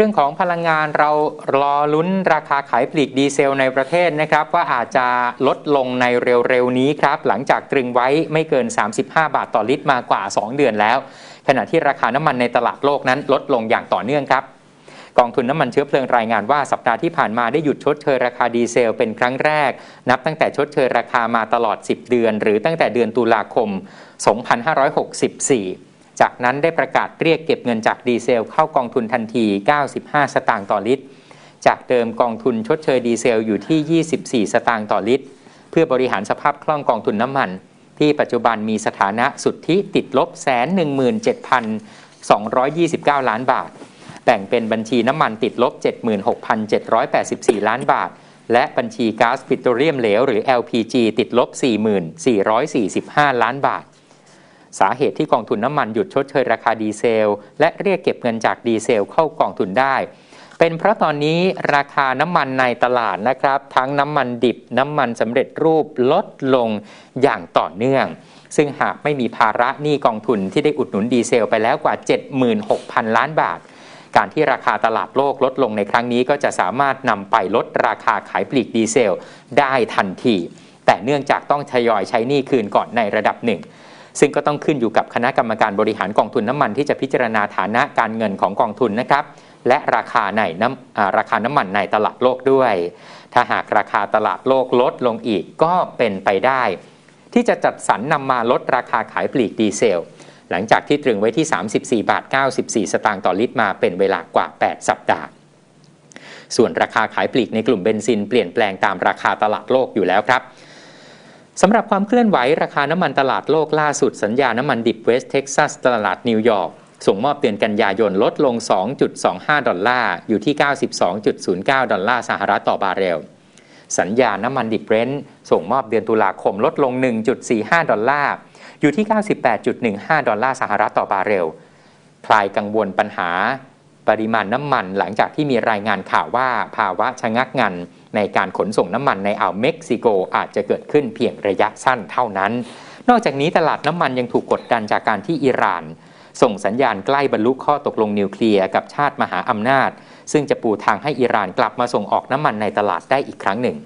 เรื่องของพลังงานเรารอลุ้นราคาขายปลีกดีเซลในประเทศนะครับ ว่าอาจจะลดลงในเร็วๆนี้ครับ หลังจากตรึงไว้ไม่เกิน 35 บาทต่อลิตรมากว่า 2 เดือนแล้ว ขณะที่ราคาน้ำมันในตลาดโลกนั้นลดลงอย่างต่อเนื่องครับ กองทุนน้ำมันเชื้อเพลิงรายงานว่าสัปดาห์ที่ผ่านมาได้หยุดชดเชยราคาดีเซลเป็นครั้งแรก นับตั้งแต่ชดเชยราคามาตลอด 10 เดือน หรือตั้งแต่เดือนตุลาคม 2564 จากนั้นได้ประกาศเรียกเก็บเงินจากดีเซล เข้ากองทุนทันที 95 สตางค์ต่อลิตร จากเดิมกองทุนชดเชยดีเซลอยู่ที่ 24 สตางค์ต่อลิตร เพื่อบริหารสภาพคล่องกองทุนน้ำมัน ที่ปัจจุบันมีสถานะสุทธิติดลบแสน17,229ล้านบาท แบ่งเป็นบัญชีน้ำมันติดลบ 76,784 ล้านบาท และบัญชีก๊าซปิโตรเลียมเหลวหรือ LPG ติดลบ 4445 ล้านบาท สาเหตุที่กองทุนน้ำมันหยุดชดเชยราคาดีเซล และเรียกเก็บเงินจากดีเซลเข้ากองทุนได้ เป็นเพราะตอนนี้ราคาน้ำมันในตลาดนะครับ ทั้งน้ำมันดิบน้ำมันสำเร็จรูปลดลงอย่างต่อเนื่อง ซึ่งหากไม่มีภาระหนี้กองทุนที่ได้อุดหนุนดีเซลไปแล้วกว่า 76,000 ล้านบาทการที่ราคาตลาดโลกลดลงในครั้งนี้ก็จะสามารถนำไปลดราคาขายปลีกดีเซลได้ทันที แต่เนื่องจากต้องทยอยใช้หนี้คืนก่อนในระดับหนึ่ง ซึ่งก็ต้องขึ้นอยู่กับคณะกรรมการบริหารกองทุนน้ำมันที่จะพิจารณาฐานะการเงินของกองทุนนะครับ และราคาในน้ำราคาน้ำมันในตลาดโลกด้วย ถ้าหากราคาตลาดโลกลดลงอีกก็เป็นไปได้ ที่จะจัดสรรนำมาลดราคาขายปลีกดีเซล หลังจากที่ตรึงไว้ที่ 34 บาท 94 สตางค์ต่อลิตรมาเป็นเวลากว่า 8 สัปดาห์ส่วนราคาขายปลีกในกลุ่มเบนซินเปลี่ยนแปลงตามราคาตลาดโลกอยู่แล้วครับ สำหรับความเคลื่อนไหวราคาน้ำมันตลาดโลกล่าสุดสัญญาน้ำมันดิบเวสเท็กซัสตลาดนิวยอร์กส่งมอบเดือนกันยายนลดลง 2.25 ดอลลาร์ อยู่ที่ 92.09 ดอลลาร์สหรัฐต่อบาร์เรล สัญญาน้ำมันดิบเบรนท์ส่งมอบเดือนตุลาคมลดลง 1.45 ดอลลาร์ อยู่ที่ 98.15 ดอลลาร์สหรัฐต่อบาร์เรล คลายกังวลปัญหา ปริมาณน้ำมันหลังจากที่มีรายงานข่าวว่าภาวะชะงักงัน ในการขนส่งน้ำมันในอ่าวเม็กซิโกอาจจะเกิดขึ้นเพียงระยะสั้นเท่านั้น นอกจากนี้ตลาดน้ำมันยังถูกกดดันจากการที่อิหร่าน ส่งสัญญาณใกล้บรรลุข้อตกลงนิวเคลียร์กับชาติมหาอำนาจ ซึ่งจะปูทางให้อิหร่านกลับมาส่งออกน้ำมันในตลาดได้อีกครั้งหนึ่ง